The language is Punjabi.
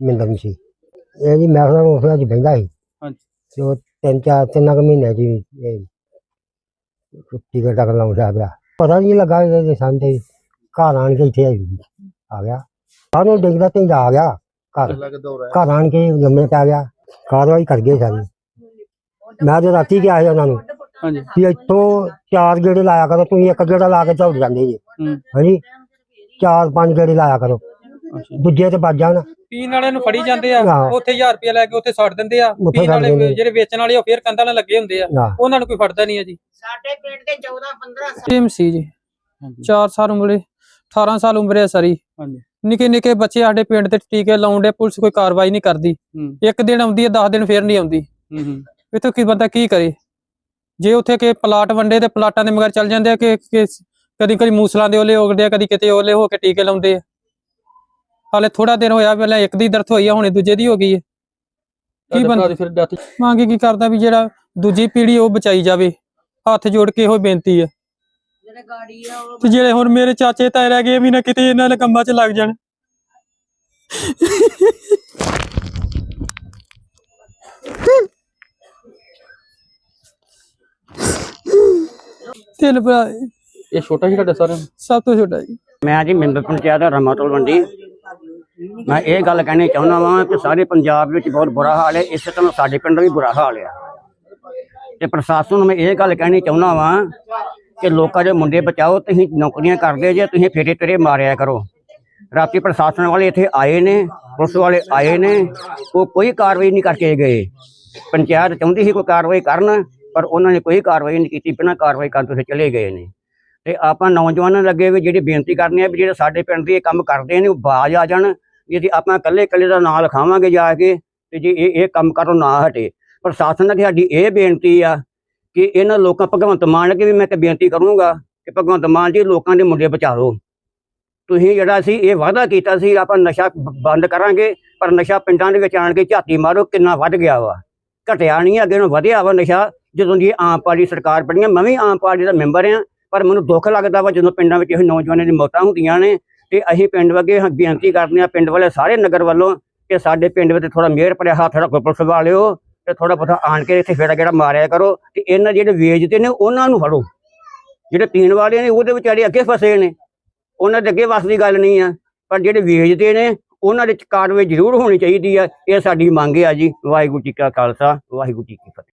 ਮਿੰਦਮ ਸੀ। ਇਹ ਜੀ ਮੈਂ ਉਹਨਾਂ ਨੂੰ ਅੱਜ ਬਹਿੰਦਾ ਸੀ। ਹਾਂਜੀ। ਤੇ ਉਹ ਤਿੰਨ ਚਾਰ ਤਿੰਨ ਕੁ ਮਹੀਨੇ ਦੀ ਇਹ ਟਿਕਟ ਟਕ ਲਾਉਂਦਾ ਪਿਆ। ਪਤਾ ਨਹੀਂ ਲੱਗਾ ਇਹਦੇ ਸੰਦੇ ਘਰ ਆਣ ਕੇ ਇੱਥੇ ਆ ਗਿਆ। ਸਾਨੂੰ ਡਿੱਗਦਾ ਤੇ ਆ ਗਿਆ ਘਰ। ਘਰ ਆਣ ਕੇ ਲੰਮੇ ਪੈ ਗਿਆ। ਕਾਰਵਾਈ ਕਰ ਗਏ ਸਾਰੀ। ਮੈਂ ਤੇ ਰਾਤੀ ਗਿਆ ਸੀ ਉਹਨਾਂ ਨੂੰ। ਹਾਂਜੀ। ਵੀ ਇੱਥੋਂ ਚਾਰ ਗੇੜੇ ਲਾਇਆ ਕਰੋ ਤੁਸੀਂ ਇੱਕ ਗੇੜਾ ਲਾ ਕੇ ਝੌੜ ਜਾਂਦੇ ਜੀ। ਹਾਂਜੀ। ਚਾਰ ਪੰਜ ਗੇੜੇ ਲਾਇਆ ਕਰੋ। ਦੂਜੇ ਤੇ ਵੱਜ ਜਾਣ। ਪੀਣ ਵਾਲਿਆਂ ਨੂੰ ਫੜੀ ਜਾਂਦੇ ਆ ਹਾਂ। ਉੱਥੇ 1000 ਰੁਪਏ ਲੈ ਕੇ ਉੱਥੇ ਛੱਡ ਦਿੰਦੇ ਆ ਉੱਥੇ ਪੀਣ ਛੱਡ ਵਾਲੇ। ਜਿਹੜੇ ਵੇਚਣ ਵਾਲੇ ਉਹ ਫੇਰ ਕੰਧਾਂ ਨਾਲ ਲੱਗੇ ਹੁੰਦੇ ਆ। ਉਹਨਾਂ ਨੂੰ ਕੋਈ ਫੜਦਾ ਨਹੀਂ ਆ ਜੀ। ਸਾਡੇ ਪਿੰਡ ਦੇ 14 15 ਟੀਮ ਸੀ ਜੀ। 4 ਸਾਲ ਉਮਰੇ 18 ਸਾਲ ਉਮਰੇ ਆ ਸਾਰੀ। ਹਾਂਜੀ। ਨਿੱਕੇ ਨਿੱਕੇ ਬੱਚੇ ਸਾਡੇ ਪਿੰਡ ਤੇ ਟੀਕੇ ਲਾਉਂਦੇ ਪੁਲਿਸ ਕੋਈ ਕਾਰਵਾਈ ਨਹੀਂ ਕਰਦੀ। ਹੂੰ। ਇੱਕ ਦਿਨ ਆਉਂਦੀ ਹੈ 10 ਦਿਨ ਫੇਰ ਨਹੀਂ ਆਉਂਦੀ। ਹੂੰ ਹੂੰ। ਇੱਥੇ ਕੀ ਬੰਦਾ ਕੀ ਕਰੇ? ਜੇ ਉੱਥੇ ਕਿ ਪਲਾਟ ਵੰਡੇ ਤੇ ਪਲਾਟਾਂ ਦੇ ਮਗਰ ਚੱਲ ਜਾਂਦੇ ਆ ਕਿ ਕਿ ਕਦੀ ਕਦੀ ਮੂਸਲਾਂ ਦੇ ਓਲੇ ਉਗਦੇ ਆ ਕਦੀ ਕਿਤੇ ਓਲੇ ਹੋ ਕੇ ਟੀਕੇ ਲਾਉਂਦੇ ਆ। ਹਾਲੇ ਥੋੜਾ ਦਿਨ ਹੋਇਆ ਪਹਿਲਾਂ ਇੱਕ ਦੀ ਦਰਦ ਹੋਈ ਆ ਹੁਣੇ ਦੂਜੇ ਦੀ ਹੋ ਗਈ ਹੈ। ਕੀ ਤੁਹਾਡੇ ਬਣ ਭਰਾ ਦੀ ਫਿਰ ਡੈਥ ਮੰਗ ਕੀ ਕਰਦਾ ਵੀ ਜਿਹੜਾ ਦੂਜੀ ਪੀੜ੍ਹੀ ਉਹ ਬਚਾਈ ਜਾਵੇ। ਹੱਥ ਜੋੜ ਕੇ ਇਹੋ ਬੇਨਤੀ ਹੈ ਜਿਹੜੇ ਗਾੜੀ ਆ ਉਹ ਤੇ ਜਿਹੜੇ ਹੁਣ ਮੇਰੇ ਚਾਚੇ ਤਾਏ ਰਹਿ ਗਏ ਇਹ ਵੀ ਨਾ ਕਿਤੇ ਇਹਨਾਂ ਦੇ ਕੰਮਾਂ 'ਚ ਲੱਗ ਜਾਣ। ਤਿੰਨ ਭਰਾ ਇਹ ਛੋਟਾ ਤੁਹਾਡੇ ਸਾਰਿਆਂ ਨੂੰ ਸਭ ਤੋਂ ਛੋਟਾ ਜੀ। ਮੈਂ ਜੀ ਮੈਂਬਰ ਪੰਚਾਇਤ ਰਮਾਤਲ ਮੰਡੀ। ਮੈਂ ਇਹ ਗੱਲ ਕਹਿਣੀ ਚਾਹੁੰਦਾ ਵਾਂ ਕਿ ਸਾਰੇ ਪੰਜਾਬ ਵਿੱਚ ਬਹੁਤ ਬੁਰਾ ਹਾਲ ਹੈ, ਇਸੇ ਤਰ੍ਹਾਂ ਸਾਡੇ ਪਿੰਡ ਦਾ ਵੀ ਬੁਰਾ ਹਾਲ ਹੈ। ਤੇ ਪ੍ਰਸ਼ਾਸਨ ਨੂੰ ਮੈਂ ਇਹ ਗੱਲ ਕਹਿਣੀ ਚਾਹੁੰਦਾ ਵਾਂ ਕਿ ਲੋਕਾਂ ਦੇ ਮੁੰਡੇ ਬਚਾਓ, ਤੁਸੀਂ ਨੌਕਰੀਆਂ ਕਰਦੇ ਜੇ, ਤੁਸੀਂ ਫੇਰੇ ਤੇਰੇ ਮਾਰਿਆ ਕਰੋ। ਰਾਤੀ ਪ੍ਰਸ਼ਾਸਨ ਵਾਲੇ ਇੱਥੇ ਆਏ ਨੇ, ਪੁਲਿਸ ਵਾਲੇ ਆਏ ਨੇ, ਉਹ ਕੋਈ ਕਾਰਵਾਈ ਨਹੀਂ ਕਰਕੇ ਗਏ। ਪੰਚਾਇਤ ਚਾਹੁੰਦੀ ਸੀ ਕੋਈ ਕਾਰਵਾਈ ਕਰਨ, ਪਰ ਉਹਨਾਂ ਨੇ ਕੋਈ ਕਾਰਵਾਈ ਨਹੀਂ ਕੀਤੀ, ਬਿਨਾਂ ਕਾਰਵਾਈ ਕਰਨ ਤੋਂ ਚਲੇ ਗਏ ਨੇ। ਤੇ ਆਪਾਂ ਨੌਜਵਾਨਾਂ ਦੇ ਅੱਗੇ ਵੀ ਜਿਹੜੀ ਬੇਨਤੀ ਕਰਨੀ ਹੈ ਵੀ ਜਿਹੜੇ ਸਾਡੇ ਪਿੰਡ ਦੇ ਕੰਮ ਕਰਦੇ ਨੇ, ਉਹ ਬਾਜ ਆ ਜਾਣ। ਜੇ ਆਪਾਂ ਇਕੱਲੇ ਇਕੱਲੇ ਦਾ ਨਾਂ ਲਿਖਾਵਾਂਗੇ ਜਾ ਕੇ ਤੇ ਜੇ ਇਹ ਇਹ ਕੰਮ ਕਰੋ ਨਾ ਹਟੇ। ਪ੍ਰਸ਼ਾਸਨ ਅੱਗੇ ਸਾਡੀ ਇਹ ਬੇਨਤੀ ਆ ਕਿ ਇਹਨਾਂ ਲੋਕਾਂ ਭਗਵੰਤ ਮਾਨ ਅੱਗੇ ਵੀ ਮੈਂ ਇੱਕ ਬੇਨਤੀ ਕਰੂੰਗਾ ਕਿ ਭਗਵੰਤ ਮਾਨ ਜੀ ਲੋਕਾਂ ਦੇ ਮੁੰਡੇ ਬਚਾਓ। ਤੁਸੀਂ ਜਿਹੜਾ ਸੀ ਇਹ ਵਾਅਦਾ ਕੀਤਾ ਸੀ, ਆਪਾਂ ਨਸ਼ਾ ਬੰਦ ਕਰਾਂਗੇ, ਪਰ ਨਸ਼ਾ ਪਿੰਡਾਂ ਦੇ ਵਿੱਚ ਆਣ ਕੇ ਝਾਤੀ ਮਾਰੋ, ਕਿੰਨਾ ਵੱਧ ਗਿਆ ਵਾ। ਘਟਿਆ ਨਹੀਂ ਅੱਗੇ ਨੂੰ ਵਧਿਆ ਵਾ ਨਸ਼ਾ। ਜਦੋਂ ਦੀ ਆਮ ਪਾਰਟੀ ਸਰਕਾਰ ਬਣੀ ਆ, ਮੈਂ ਵੀ ਆਮ ਪਾਰਟੀ ਦਾ ਮੈਂਬਰ ਆ, ਪਰ ਮੈਨੂੰ ਦੁੱਖ ਲੱਗਦਾ ਵਾ ਜਦੋਂ ਪਿੰਡਾਂ ਵਿੱਚ ਇਹ ਨੌਜਵਾਨਾਂ ਦੀ ਮੌਤਾਂ ਹੁੰਦੀਆਂ ਨੇ ਤੇ ਅਸੀਂ ਪਿੰਡ ਵਗੇ ਬੇਨਤੀ ਕਰਦੇ ਆ ਪਿੰਡ ਵਾਲੇ ਸਾਰੇ ਨਗਰ ਵੱਲੋਂ ਕਿ ਸਾਡੇ ਪਿੰਡ ਵਿੱਚ ਥੋੜਾ ਮਿਹਰ ਭਰਿਆ ਹੱਥ ਰੱਖੋ, ਪੁਲਿਸ ਵਾਲਿਓ, ਤੇ ਥੋੜਾ ਬਹੁਤਾ ਆਣ ਕੇ ਇੱਥੇ ਫੇੜਾ ਗੇੜਾ ਮਾਰਿਆ ਕਰੋ ਤੇ ਇਹਨਾਂ ਜਿਹੜੇ ਵੇਚਦੇ ਨੇ ਉਹਨਾਂ ਨੂੰ ਫੜੋ। ਜਿਹੜੇ ਪੀਣ ਵਾਲੇ ਨੇ ਉਹਦੇ ਵਿਚਾਰੇ ਅੱਗੇ ਫਸੇ ਨੇ, ਉਹਨਾਂ ਦੇ ਅੱਗੇ ਵਸ ਦੀ ਗੱਲ ਨਹੀਂ ਆ, ਪਰ ਜਿਹੜੇ ਵੇਚਦੇ ਨੇ, ਉਹਨਾਂ ਦੇ ਕਾਰਵਾਈ ਜ਼ਰੂਰ ਹੋਣੀ ਚਾਹੀਦੀ ਆ। ਇਹ ਸਾਡੀ ਮੰਗ ਆ ਜੀ। ਵਾਹਿਗੁਰੂ ਜੀ ਕਾ ਖਾਲਸਾ, ਵਾਹਿਗੁਰੂ ਜੀ ਕੀ ਫਤਿਹ।